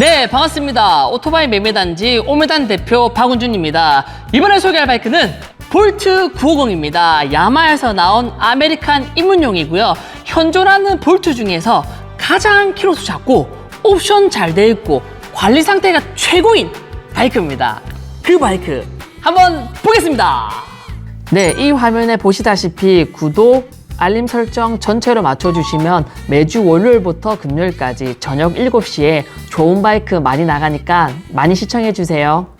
네, 반갑습니다. 오토바이 매매단지 오메단 대표 박운준입니다. 이번에 소개할 바이크는 볼트 950입니다. 야마에서 나온 아메리칸 입문용이고요. 현존하는 볼트 중에서 가장 키로수 작고 옵션 잘 돼 있고 관리 상태가 최고인 바이크입니다. 그 바이크 한번 보겠습니다. 네, 이 화면에 보시다시피 구독, 알림 설정 전체로 맞춰주시면 매주 월요일부터 금요일까지 저녁 7시에 좋은 바이크 많이 나가니까 많이 시청해주세요.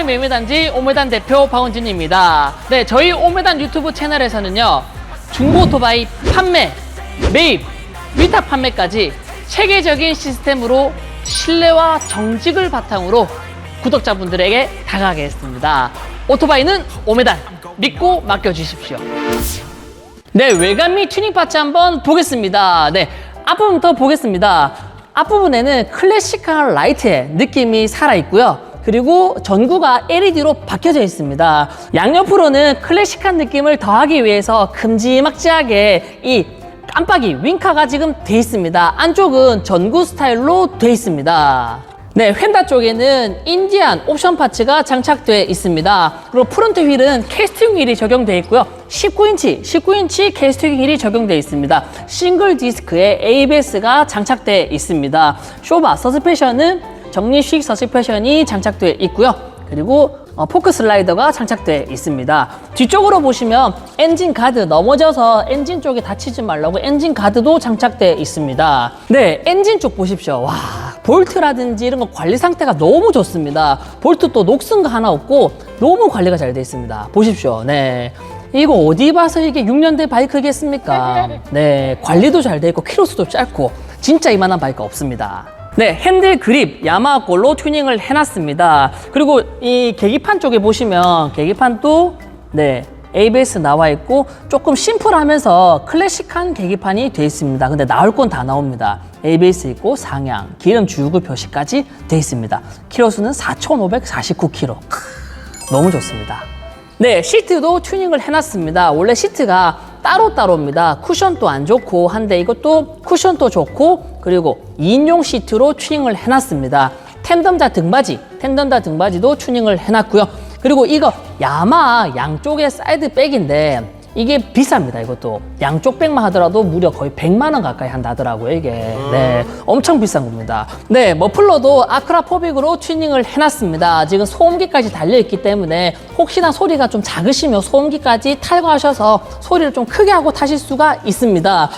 네, 오토바이 매매단지 오메단 대표 박원준입니다. 네, 저희 오메단 유튜브 채널에서는요, 중고 오토바이 판매, 매입, 위탁 판매까지 체계적인 시스템으로 신뢰와 정직을 바탕으로 구독자분들에게 다가가겠습니다. 오토바이는 오메단, 믿고 맡겨주십시오. 네, 외관 및 튜닝 파츠 한번 보겠습니다. 네, 앞부분부터 보겠습니다. 앞부분에는 클래식한 라이트의 느낌이 살아있고요. 그리고 전구가 LED로 바뀌어져 있습니다. 양옆으로는 클래식한 느낌을 더하기 위해서 큼지막지하게 이 깜빡이 윙카가 지금 돼 있습니다. 안쪽은 전구 스타일로 돼 있습니다. 네, 휀다 쪽에는 인디안 옵션 파츠가 장착되어 있습니다. 그리고 프론트 휠은 캐스팅 휠이 적용되어 있고요. 19인치, 19인치 캐스팅 휠이 적용되어 있습니다. 싱글 디스크에 ABS가 장착되어 있습니다. 쇼바 서스펜션은 정리식 서스펜션이 장착되어 있고요. 그리고 어, 포크 슬라이더가 장착되어 있습니다. 뒤쪽으로 보시면 엔진 가드 넘어져서 엔진 쪽에 다치지 말라고 엔진 가드도 장착되어 있습니다. 네, 엔진 쪽 보십시오. 와, 볼트라든지 이런 거 관리 상태가 너무 좋습니다. 볼트 또 녹슨 거 하나 없고 너무 관리가 잘 되어 있습니다. 보십시오. 네. 이거 어디 봐서 이게 6년대 바이크겠습니까? 네, 관리도 잘 돼 있고 키로수도 짧고 진짜 이만한 바이크 없습니다. 네, 핸들 그립 야마하 걸로 튜닝을 해놨습니다. 그리고 이 계기판 쪽에 보시면 계기판도 네 ABS 나와 있고 조금 심플하면서 클래식한 계기판이 돼 있습니다. 근데 나올 건 다 나옵니다. ABS 있고 상향, 기름 주유구 표시까지 돼 있습니다. 키로수는 4,549km. 너무 좋습니다. 네, 시트도 튜닝을 해놨습니다. 원래 시트가 따로따로입니다. 쿠션도 안 좋고 한데 이것도 쿠션도 좋고 그리고 2인용 시트로 튜닝을 해놨습니다. 텐덤자 등받이, 텐덤자 등받이도 튜닝을 해놨고요. 그리고 이거 야마 양쪽에 사이드 백인데 이게 비쌉니다, 이것도. 양쪽 백만 하더라도 무려 거의 100만 원 가까이 한다더라고요, 이게. 네, 엄청 비싼 겁니다. 네, 머플러도 아크라포빅으로 튜닝을 해놨습니다. 지금 소음기까지 달려있기 때문에 혹시나 소리가 좀 작으시면 소음기까지 탈거하셔서 소리를 좀 크게 하고 타실 수가 있습니다.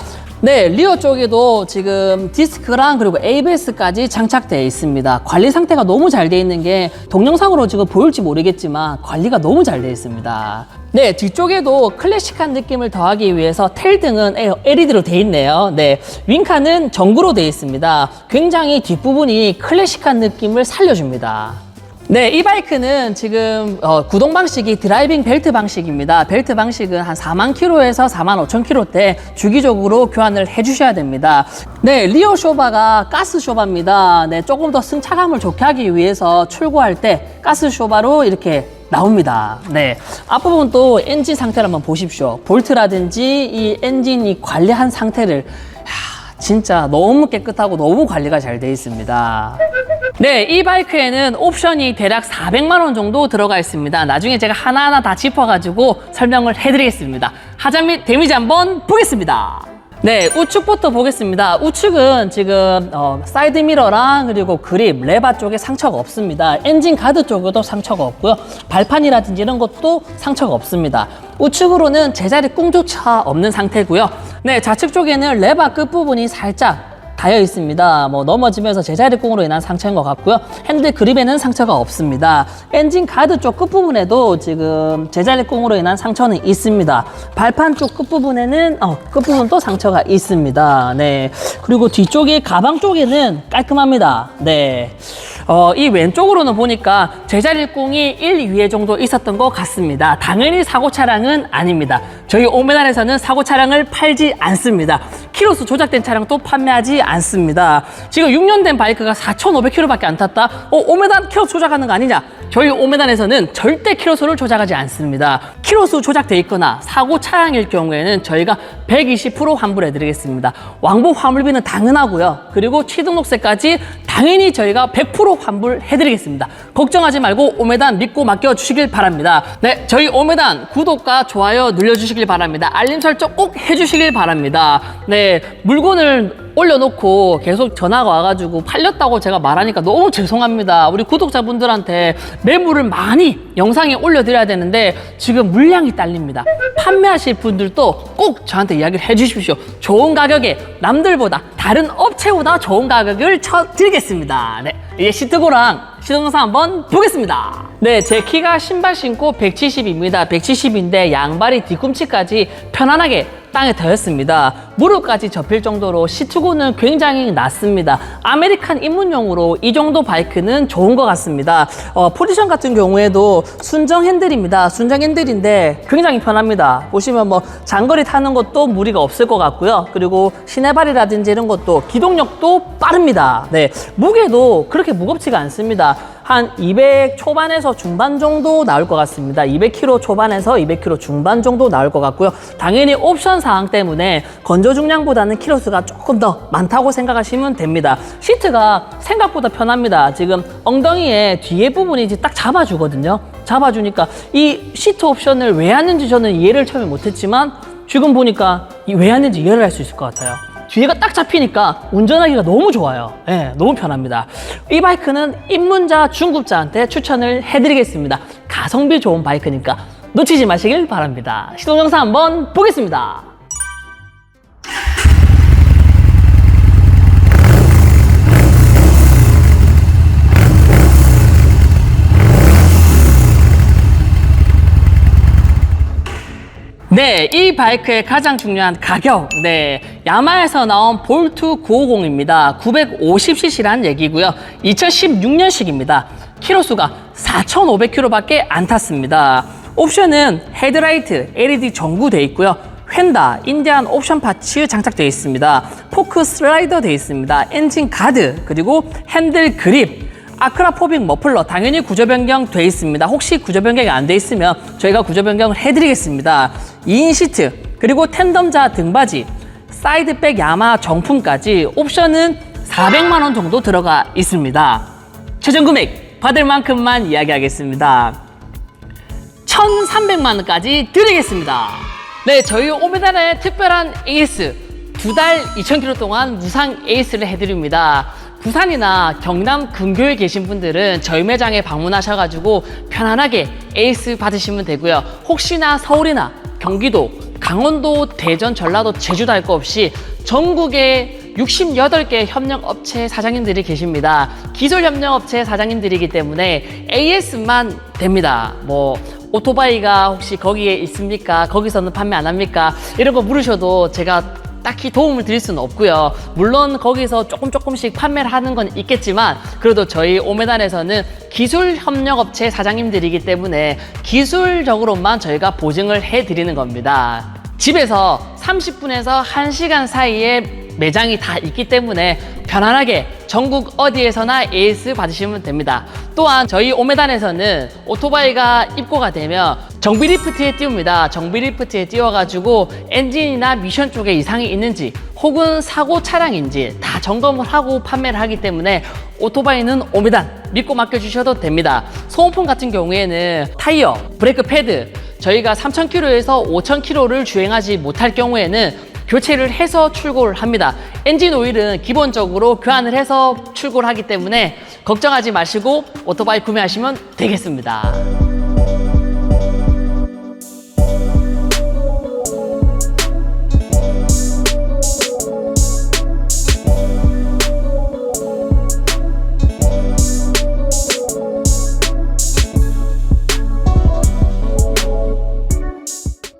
네, 리어 쪽에도 지금 디스크랑 그리고 ABS까지 장착되어 있습니다. 관리 상태가 너무 잘 되어 있는 게 동영상으로 지금 보일지 모르겠지만 관리가 너무 잘 되어 있습니다. 네, 뒤쪽에도 클래식한 느낌을 더하기 위해서 텔등은 LED로 되어 있네요. 네, 윙카는 전구로 되어 있습니다. 굉장히 뒷부분이 클래식한 느낌을 살려줍니다. 네, 이 바이크는 지금 어, 구동 방식이 드라이빙 벨트 방식입니다. 벨트 방식은 한 4만 킬로에서 4만 5천 킬로대 주기적으로 교환을 해주셔야 됩니다. 네, 리어 쇼바가 가스 쇼바입니다. 네, 조금 더 승차감을 좋게 하기 위해서 출고할 때 가스 쇼바로 이렇게 나옵니다. 네. 앞부분 또 엔진 상태를 한번 보십시오. 볼트라든지 이 엔진이 관리한 상태를 야, 진짜 너무 깨끗하고 너무 관리가 잘 돼 있습니다. 네, 이 바이크에는 옵션이 대략 400만 원 정도 들어가 있습니다. 나중에 제가 하나하나 다 짚어가지고 설명을 해드리겠습니다. 하자 및 데미지 한번 보겠습니다. 네, 우측부터 보겠습니다. 우측은 지금 어, 사이드 미러랑 그리고 그립, 레바 쪽에 상처가 없습니다. 엔진 가드 쪽에도 상처가 없고요. 발판이라든지 이런 것도 상처가 없습니다. 우측으로는 제자리 꿍조차 없는 상태고요. 네, 좌측 쪽에는 레바 끝부분이 살짝 닿여 있습니다. 뭐 넘어지면서 제자리 공으로 인한 상처인 것 같고요. 핸들 그립에는 상처가 없습니다. 엔진 가드 쪽 끝부분에도 지금 제자리 공으로 인한 상처는 있습니다. 발판 쪽 끝부분에는 어, 끝부분도 상처가 있습니다. 네. 그리고 뒤쪽에 가방 쪽에는 깔끔합니다. 네. 어, 이 왼쪽으로는 보니까 제자리 공이 1, 2회 정도 있었던 것 같습니다. 당연히 사고 차량은 아닙니다. 저희 오메단에서는 사고 차량을 팔지 않습니다. 키로수 조작된 차량도 판매하지 않습니다. 지금 6년 된 바이크가 4,500km밖에 안 탔다? 어, 오메단 키로 조작하는 거 아니냐? 저희 오메단에서는 절대 키로수를 조작하지 않습니다. 키로수 조작돼 있거나 사고 차량일 경우에는 저희가 120% 환불해 드리겠습니다. 왕복 화물비는 당연하고요. 그리고 취등록세까지 당연히 저희가 100% 환불해 드리겠습니다. 걱정하지 말고 오메단 믿고 맡겨 주시길 바랍니다. 네, 저희 오메단 구독과 좋아요 눌러 주시길 바랍니다. 알림 설정 꼭 해 주시길 바랍니다. 네, 물건을 올려놓고 계속 전화가 와가지고 팔렸다고 제가 말하니까 너무 죄송합니다. 우리 구독자분들한테 매물을 많이 영상에 올려드려야 되는데 지금 물량이 딸립니다. 판매하실 분들도 꼭 저한테 이야기를 해주십시오. 좋은 가격에 남들보다 다른 업체보다 좋은 가격을 쳐드리겠습니다. 네, 이제 시트고랑 시동영상 한번 보겠습니다. 네, 제 키가 신발 신고 170입니다. 170인데 양발이 뒤꿈치까지 편안하게 땅에 닿였습니다. 무릎까지 접힐 정도로 시트고는 굉장히 낮습니다. 아메리칸 입문용으로 이 정도 바이크는 좋은 것 같습니다. 어, 포지션 같은 경우에도 순정 핸들입니다. 순정 핸들인데 굉장히 편합니다. 보시면 뭐 장거리 타는 것도 무리가 없을 것 같고요. 그리고 시내발이라든지 이런 것도 기동력도 빠릅니다. 네, 무게도 그렇게 무겁지가 않습니다. 한 200 초반에서 중반 정도 나올 것 같습니다. 200kg 초반에서 200kg 중반 정도 나올 것 같고요. 당연히 옵션 사항 때문에 건조 중량보다는 키로수가 조금 더 많다고 생각하시면 됩니다. 시트가 생각보다 편합니다. 지금 엉덩이에 뒤에 부분이 딱 잡아주거든요. 잡아주니까 이 시트 옵션을 왜 하는지 저는 이해를 처음에 못했지만 지금 보니까 이왜 하는지 이해를 할 수 있을 것 같아요. 뒤에가 딱 잡히니까 운전하기가 너무 좋아요. 예, 너무 편합니다. 이 바이크는 입문자, 중급자한테 추천을 해드리겠습니다. 가성비 좋은 바이크니까 놓치지 마시길 바랍니다. 시동 영상 한번 보겠습니다. 네, 이 바이크의 가장 중요한 가격. 네, 야마에서 나온 볼트 950입니다. 950cc란 얘기고요. 2016년식입니다. 키로수가 4,500km밖에 안 탔습니다. 옵션은 헤드라이트, LED 전구돼 있고요. 휀다, 인디안 옵션 파츠 장착되어 있습니다. 포크 슬라이더 되어 있습니다. 엔진 가드, 그리고 핸들 그립, 아크라포빅 머플러 당연히 구조 변경 돼 있습니다. 혹시 구조 변경이 안 돼 있으면 저희가 구조 변경을 해드리겠습니다. 2인 시트 그리고 텐덤자 등받이 사이드백 야마 정품까지 옵션은 400만 원 정도 들어가 있습니다. 최종 금액 받을 만큼만 이야기하겠습니다. 1,300만 원까지 드리겠습니다. 네, 저희 오메단의 특별한 에이스 두 달 2,000km 동안 무상 에이스를 해드립니다. 부산이나 경남 근교에 계신 분들은 저희 매장에 방문하셔가지고 편안하게 에이스 받으시면 되고요. 혹시나 서울이나 경기도, 강원도, 대전, 전라도, 제주도 할 거 없이 전국에 68개 협력업체 사장님들이 계십니다. 기술 협력업체 사장님들이기 때문에 AS만 됩니다. 뭐 오토바이가 혹시 거기에 있습니까? 거기서는 판매 안 합니까? 이런 거 물으셔도 제가 딱히 도움을 드릴 수는 없고요. 물론 거기서 조금 조금씩 판매를 하는 건 있겠지만 그래도 저희 오메단에서는 기술 협력업체 사장님들이기 때문에 기술적으로만 저희가 보증을 해드리는 겁니다. 집에서 30분에서 1시간 사이에 매장이 다 있기 때문에 편안하게 전국 어디에서나 AS 받으시면 됩니다. 또한 저희 오메단에서는 오토바이가 입고가 되면 정비 리프트에 띄웁니다. 정비 리프트에 띄워가지고 엔진이나 미션 쪽에 이상이 있는지 혹은 사고 차량인지 다 점검을 하고 판매를 하기 때문에 오토바이는 오메단 믿고 맡겨주셔도 됩니다. 소모품 같은 경우에는 타이어, 브레이크 패드 저희가 3,000km에서 5,000km를 주행하지 못할 경우에는 교체를 해서 출고를 합니다. 엔진 오일은 기본적으로 교환을 해서 출고를 하기 때문에 걱정하지 마시고 오토바이 구매하시면 되겠습니다.